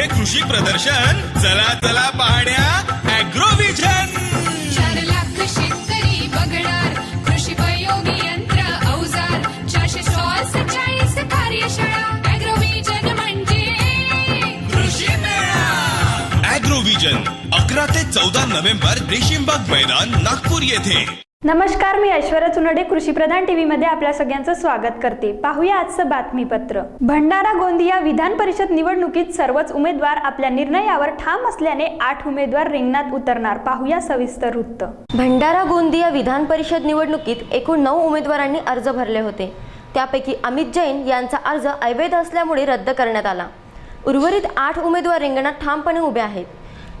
मोठे कृषी प्रदर्शन. चला चला पाहण्या अॅग्रोव्हिजन चार लाख शेतकरी बघणार. कृषी उपयोगी यंत्र अवजार. चारशे स्टॉल सत्तावीस कार्यशाळा. अॅग्रोव्हिजन म्हणजे? कृषी मेळा. अॅग्रोव्हिजन अकरा ते चौदा नोव्हेंबर रेशीमबाग मैदान नागपूर येथे. नमस्कार मी ऐश्वर्या चुनडे कृषीप्रधान टीव्ही मध्ये आपल्या सगळ्यांचं स्वागत करते. पाहूया आजचं बातमीपत्र. भंडारा गोंदिया विधान परिषद निवडणुकीत सर्वच उमेदवार आपल्या निर्णयावर ठाम असल्याने आठ उमेदवार रिंगणात उतरणार. पाहूया सविस्तर वृत्त. भंडारा गोंदिया विधान परिषद निवडणुकीत एकूण नऊ उमेदवारांनी अर्ज भरले होते. त्यापैकी अमित जैन यांचा अर्ज अवैध असल्यामुळे रद्द करण्यात आला. उर्वरित आठ उमेदवार रिंगणात ठामपणे उभे आहेत.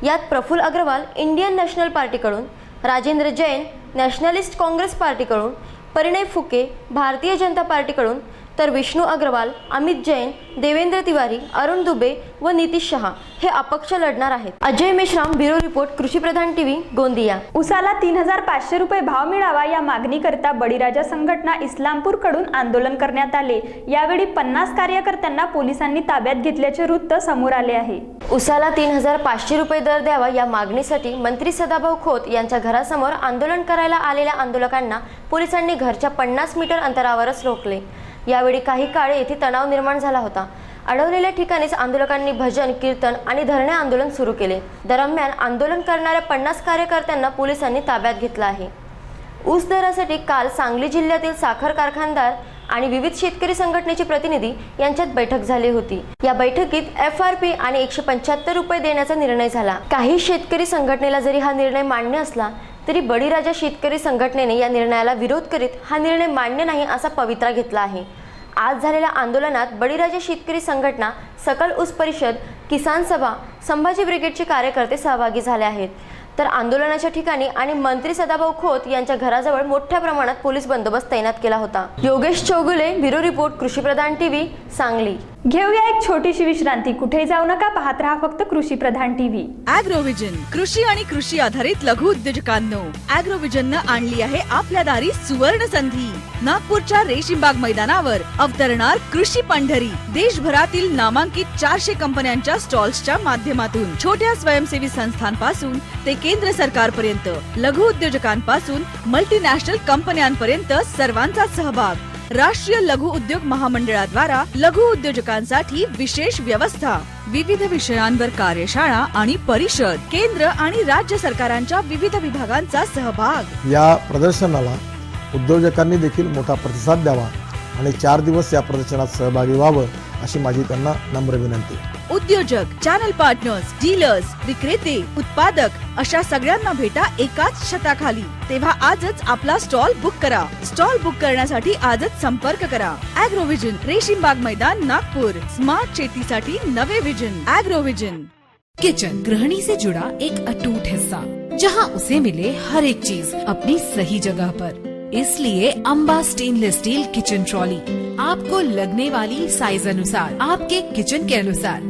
यात प्रफुल अग्रवाल इंडियन नॅशनल पार्टीकडून राजेंद्र जैन नॅशनलिस्ट काँग्रेस पार्टीकडून परिणय फुके भारतीय जनता पार्टीकडून तर विष्णू अग्रवाल अमित जैन देवेंद्र तिवारी अरुण दुबे व नितीश शहा हे अपक्ष लढणार आहेत. Ajay Meshram bureau report Krishipradhan TV Gondia. उसाला तीन हजार पाचशे रुपये भाव मिळावा या मागणीकरता बळीराजा संघटना इस्लामपूरकडून आंदोलन करण्यात आले. यावेळी पन्नास कार्यकर्त्यांना पोलिसांनी ताब्यात घेतल्याचे वृत्त समोर आले आहे. उसाला तीन हजार पाचशे रुपये दर द्यावा या मागणीसाठी मंत्री सदाभाऊ खोत यांच्या घरासमोर आंदोलन करायला आलेल्या आंदोलकांना पोलिसांनी घरच्या पन्नास मीटर अंतरावरच रोखले. यावेळी काही काळ येथे तणाव निर्माण झाला होता. अडवलेल्या ठिकाणीच आंदोलकांनी भजन कीर्तन आणि धरणे आंदोलन सुरू केले. दरम्यान आंदोलन करणाऱ्या पन्नास कार्यकर्त्यांना पोलिसांनी ताब्यात घेतलं आहे. ऊस दरासाठी काल सांगली जिल्ह्यातील साखर कारखानदार आणि विविध शेतकरी संघटनेचे प्रतिनिधी यांच्यात बैठक झाली होती. या बैठकीत एफ आर पी आणि एकशे पंच्याहत्तर रुपये देण्याचा निर्णय झाला. काही शेतकरी संघटनेला जरी हा निर्णय मान्य असला तरी बळीराजा शेतकरी संघटनेने या निर्णयाला विरोध करीत हा निर्णय मान्य नाही असा पवित्रा घेतला आहे. आज झालेल्या आंदोलनात बळीराजा शेतकरी संघटना सकल ऊस परिषद किसान सभा संभाजी ब्रिगेडचे कार्यकर्ते सहभागी झाले आहेत. तर आंदोलनाच्या ठिकाणी आणि मंत्री सदाभाऊ खोत यांच्या घराजवळ मोठ्या प्रमाणात पोलीस बंदोबस्त तैनात केला होता. Yogesh Chougule bureau report Krishipradhan TV Sangli. घेऊया एक छोटीशी विश्रांती. कुठे जाऊ नका पाहत राहा फक्त कृषी प्रधान टीव्ही. अॅग्रोव्हिजन कृषी आणि कृषी आधारित लघु उद्योजकांनो. अॅग्रोव्हिजननं आणली आहे आपल्या दारी सुवर्ण संधी. नागपूरच्या रेशीमबाग मैदानावर अवतरणार कृषी पंढरी. देशभरातील नामांकित चारशे कंपन्यांच्या स्टॉल्सच्या माध्यमातून छोट्या स्वयंसेवी संस्थांपासून ते केंद्र सरकारपर्यंत लघु उद्योजकांपासून मल्टीनॅशनल कंपन्यांपर्यंत सर्वांचा सहभाग. राष्ट्रीय लघु उद्योग महामंडळाद्वारा लघु उद्योजकांसाठी विशेष व्यवस्था विविध विषयांवर कार्यशाळा आणि परिषद केंद्र आणि राज्य सरकारांच्या विविध विभागांचा सहभाग. या प्रदर्शनाला उद्योजकांनी देखील मोठा प्रतिसाद द्यावा आणि चार दिवस या प्रदर्शनात सहभागी व्हावं. अशी माझी त्यांना नम्र विनंती. उद्योजक चॅनल पार्टनर्स डीलर्स विक्रेते उत्पादक अशा सगळ्यांना भेटा एकाच छताखाली. तेव्हा आजच आपला स्टॉल बुक करा. स्टॉल बुक करण्यासाठी आजच संपर्क करा. अॅग्रोव्हिजन रेशीमबाग मैदान नागपूर. स्मार्ट शेतीसाठी नवे विजन अॅग्रोव्हिजन किचन गृहिणी से जुड़ा एक अटूट हिस्सा जहां उसे मिले हर एक चीज अपनी सही जगह पर. इसलिए Amba stainless steel kitchen trolley आपको लगने वाली साइज अनुसार आपके किचन के अनुसार।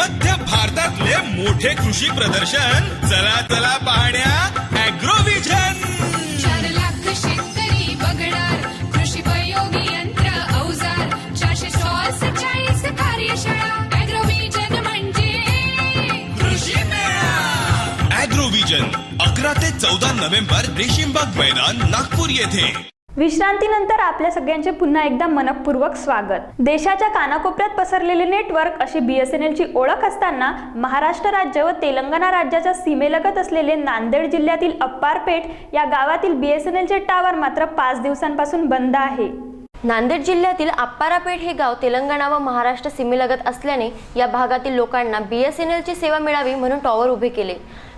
मध्य भारतातले मोठे कृषी प्रदर्शन. चला चला पाहण्या. अॅग्रोव्हिजन चार लाख शेतकरी बघणार. कृषी उपयोगी यंत्र अवजार. चारशे स्टॉल सत्तावीस कार्यशाळा. अॅग्रोव्हिजन म्हणजे? कृषी मेळा. अॅग्रोव्हिजन अकरा ते चौदा नोव्हेंबर रेशीमबाग मैदान नागपूर येथे. विश्रांतीनंतर आपल्या सगळ्यांचे पुन्हा एकदा मनपूर्वक स्वागत. देशाच्या कानाकोपऱ्यात पसरलेले नेटवर्क अशी बीएसएनएल ची ओळख असताना महाराष्ट्र राज्य व तेलंगणा राज्याच्या सीमेलगत असलेले नांदेड जिल्ह्यातील अप्पारपेठ या गावातील बीएसएनएल चे टावर मात्र पाच दिवसांपासून बंद आहे. नांदेड जिल्ह्यातील आप्पारापेठ हे गाव तेलंगणा व महाराष्ट्र सीमेलगत असल्याने या भागातील लोकांना बीएसएनएलची सेवा मिळावी म्हणून टॉवर उभे केले.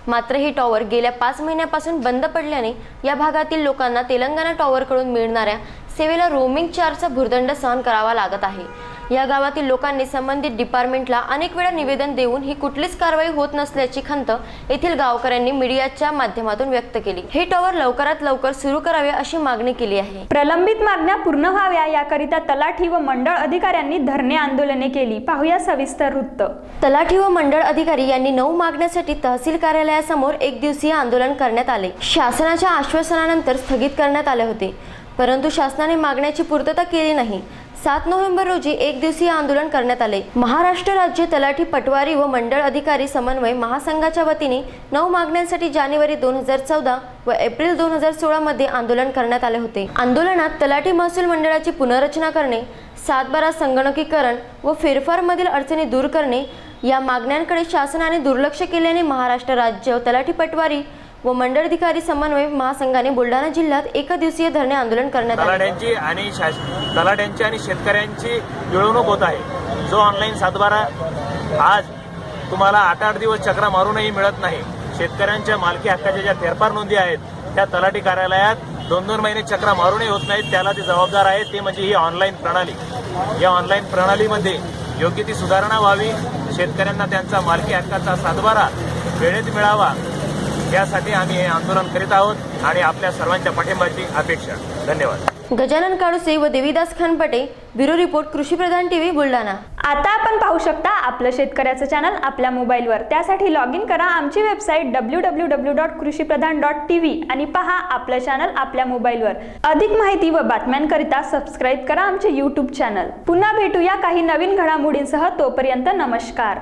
मात्र हे टॉवर गेल्या पाच महिन्यापासून बंद पडल्याने या भागातील लोकांना तेलंगणा टॉवरकडून मिळणाऱ्या सेवेला रोमिंग चार्जचा भुर्दंड सहन करावा लागत आहे. या गावातील लोकांनी संबंधित डिपार्टमेंटला अनेक वेळा निवेदन देऊन ही कुठलीच कारवाई होत नसल्याची खंत येथील गावकऱ्यांनी मीडियाच्या माध्यमातून व्यक्त केली. हे टॉवर लवकरात लवकर सुरू करावे अशी मागणी केली आहे. प्रलंबित मागण्या पूर्ण व्हाव्या याकरिता तलाठी व मंडळ अधिकाऱ्यांनी धरणे आंदोलने केली. पाहूया सविस्तर वृत्त. तलाठी व मंडळ अधिकारी यांनी नऊ मागण्यासाठी तहसील कार्यालयासमोर एक दिवसीय आंदोलन करण्यात आले. शासनाच्या आश्वासनानंतर स्थगित करण्यात आले होते. परंतु शासनाने मागण्याची पूर्तता केली नाही. सात नोव्हेंबर रोजी एक दिवसीय आंदोलन करण्यात आले. महाराष्ट्र राज्य तलाठी पटवारी व मंडळ अधिकारी समन्वय महासंघाच्या वतीने नऊ मागण्यांसाठी जानेवारी दोन हजार चौदा व एप्रिल दोन हजार सोळा मध्ये आंदोलन करण्यात आले होते. आंदोलनात तलाठी महसूल मंडळाची पुनर्रचना करणे सातबारा संगणकीकरण व फेरफारमधील अडचणी दूर करणे या मागण्यांकडे शासनाने दुर्लक्ष केल्याने महाराष्ट्र राज्य तलाठी पटवारी व मंडळाधिकारी समन्वय महासंघाने बुलढाणा जिल्ह्यात एक दिवसीय धरणे आंदोलन करण्यात तलाट्यांची आणि शास तलाट्यांची आणि शेतकऱ्यांची मिळवणूक होत आहे. जो ऑनलाईन सातबारा आज तुम्हाला आठ आठ दिवस चक्रा मारूनही मिळत नाही. शेतकऱ्यांच्या मालकी हक्काच्या ज्या फेरफार नोंदी आहेत त्या तलाठी कार्यालयात दोन दोन महिने चक्रा मारूनही होत नाहीत. त्याला ते जबाबदार आहे ते म्हणजे ही ऑनलाईन प्रणाली. या ऑनलाईन प्रणालीमध्ये योग्य ती सुधारणा व्हावी. शेतकऱ्यांना त्यांचा मालकी हक्काचा सातबारा वेळेत मिळावा. यासाठी आम्ही हे आंदोलन करीत आहोत आणि आपल्या सर्वांच्या पाठिंबाची अपेक्षा. धन्यवाद. गजानन काळुसे व Devidas Khanpate bureau report Krishipradhan TV Buldhana. आता आपण पाहू शकता आपलं शेतकऱ्याचं चॅनल आपल्या मोबाईलवर. त्यासाठी लॉग इन करा आमची website W W W dot Krishipradhan dot T V आणि पहा आपलं चॅनल आपल्या मोबाईलवर. अधिक माहिती व बातम्यांकरिता सबस्क्राईब करा आमचे यूट्यूब चॅनल पुन्हा भेटूया काही नवीन घडामोडींसह तोपर्यंत नमस्कार.